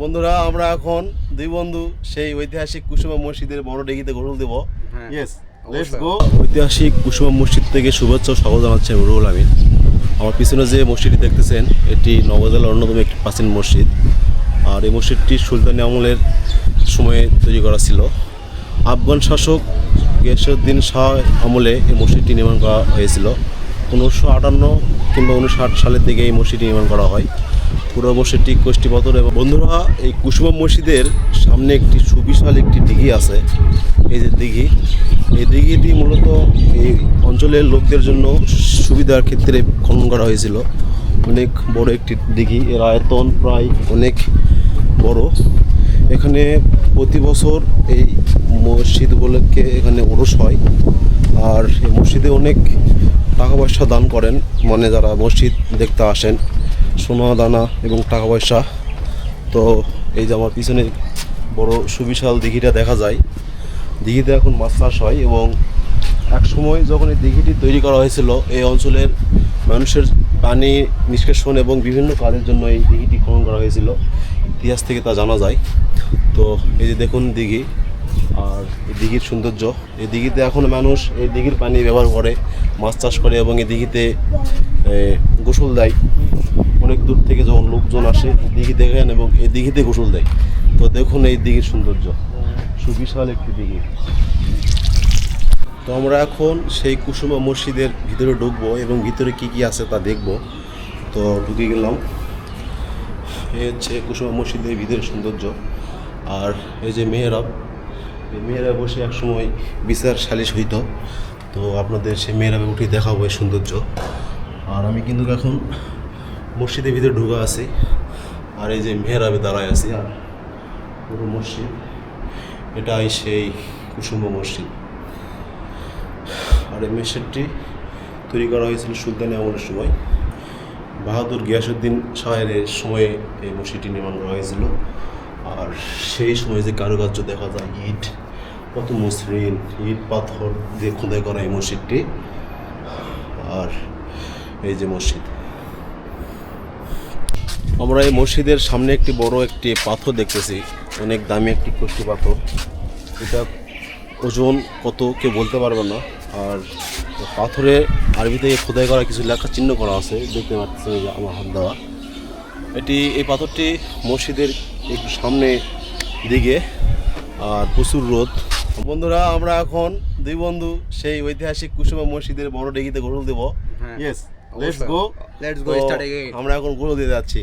বন্ধুরা আমরা এখন দুই বন্ধু সেই ঐতিহাসিক কুসুমা মসজিদের বড় ডেগিতে গোসল দেব। হ্যাঁ, ইয়েস লেটস গো ঐতিহাসিক কুসুমা মসজিদ থেকে শুভেচ্ছা ও স্বাগত জানাচ্ছি আমি রুহুল আমিন। আমার পিছনে যে মসজিদটি দেখতেছেন এটি নবজেলার অন্যতম একটি প্রাচীন মসজিদ। আর এই মসজিদটি সুলতানি আমলের সময়ে তৈরি করা ছিল। আফগান শাসক গিয়াসুদ্দিন শাহ আমলে এই মসজিদটি নির্মাণ করা হয়েছিল। উনিশশো আটান্ন কিংবা উনিশশো ষাট সালের দিকে এই মসজিদটি নির্মাণ করা হয়। পুরো মসজিদটি কোষ্ঠী পাথর এবং বন্ধুরা, এই কুসুমা মসজিদের সামনে একটি সুবিশাল একটি দিঘি আছে। এই যে দিঘি, এই দিঘিটি মূলত এই অঞ্চলের লোকদের জন্য সুবিধার ক্ষেত্রে খনন করা হয়েছিল। অনেক বড় একটি দিঘি, এর আয়তন প্রায় অনেক বড়। এখানে প্রতি বছর এই মসজিদ উপলক্ষে এখানে ওরস হয়। আর এই মসজিদে অনেক টাকা পয়সা দান করেন মানে যারা মসজিদ দেখতে আসেন। সোনা, দানা এবং টাকা পয়সা তো এই যে আমার পিছনে বড় সুবিশাল দিঘিটা দেখা যায়। দিঘিতে এখন মাছ চাষ হয় এবং এক সময় যখন এই দিঘিটি তৈরি করা হয়েছিল, এই অঞ্চলের মানুষের পানি নিষ্কাশন এবং বিভিন্ন কাজের জন্য এই দিঘিটি খনন করা হয়েছিল। ইতিহাস থেকে তা জানা যায়। তো এই যে দেখুন দিঘি আর এই দিঘির সৌন্দর্য। এই দিঘিতে এখন মানুষ এই দিঘির পানি ব্যবহার করে মাছ চাষ করে এবং এই দিঘিতে গোসল দেয়। অনেক দূর থেকে যখন লোকজন আসে দিঘি দেখেন এবং এই দিঘিতে গোসল দেয়। তো দেখুন এই দিঘির সৌন্দর্য। সুবিশাল একটি দিঘি তো আমরা এখন সেই কুসুমা মসজিদের ভিতরে ঢুকবো এবং ভিতরে কি কি আছে তা দেখব। তো ঢুকে গেলাম। এই হচ্ছে কুসুমা মসজিদের ভিতরে সৌন্দর্য। আর এই যে মেয়েরাব এই মেয়েরা বসে একসময় বিচার সালিশ হইতো। তো আপনাদের সেই মেয়েরাবে উঠে দেখাবো এই সৌন্দর্য। আর আমি কিন্তু এখন মসজিদের ভিতরে ঢুকা আছি। আর এই যে মেহরাবে দাঁড়ায় আছি, আর পুরো মসজিদ, এটাই সেই কুসুম মসজিদ। আর এই মসজিদটি তৈরি করা হয়েছিল সুলতানি আমলের সময়। বাহাদুর গিয়াসুদ্দিন শাহের সময়ে এই মসজিদটি নির্মাণ করা হয়েছিল। আর সেই সময় যে কারুকার্য দেখা যায়, ইট কত মসৃণ ইট পাথর দিয়ে খোদাই করা এই মসজিদটি। আর এই যে মসজিদ। আমরা এই মসজিদের সামনে একটি বড় একটি পাথর দেখতেছি। অনেক দামি একটি কষ্টি পাথর। এটা ওজন কত কেউ বলতে পারবে না। আর পাথরে আরবি থেকে খোদাই করা কিছু লেখা চিহ্ন করা আছে। দেখতে যে আমার হাত দেওয়া। এটি এই পাথরটি মসজিদের একটু সামনে দিকে। আর প্রচুর রোদ। বন্ধুরা আমরা এখন দুই বন্ধু সেই ঐতিহাসিক কুসুমা মসজিদের বড় ডিগিতে গোসল দেবো। হ্যাঁ, yes let's. Go Let's go, start. আমরা এখন গোসল দিয়ে যাচ্ছি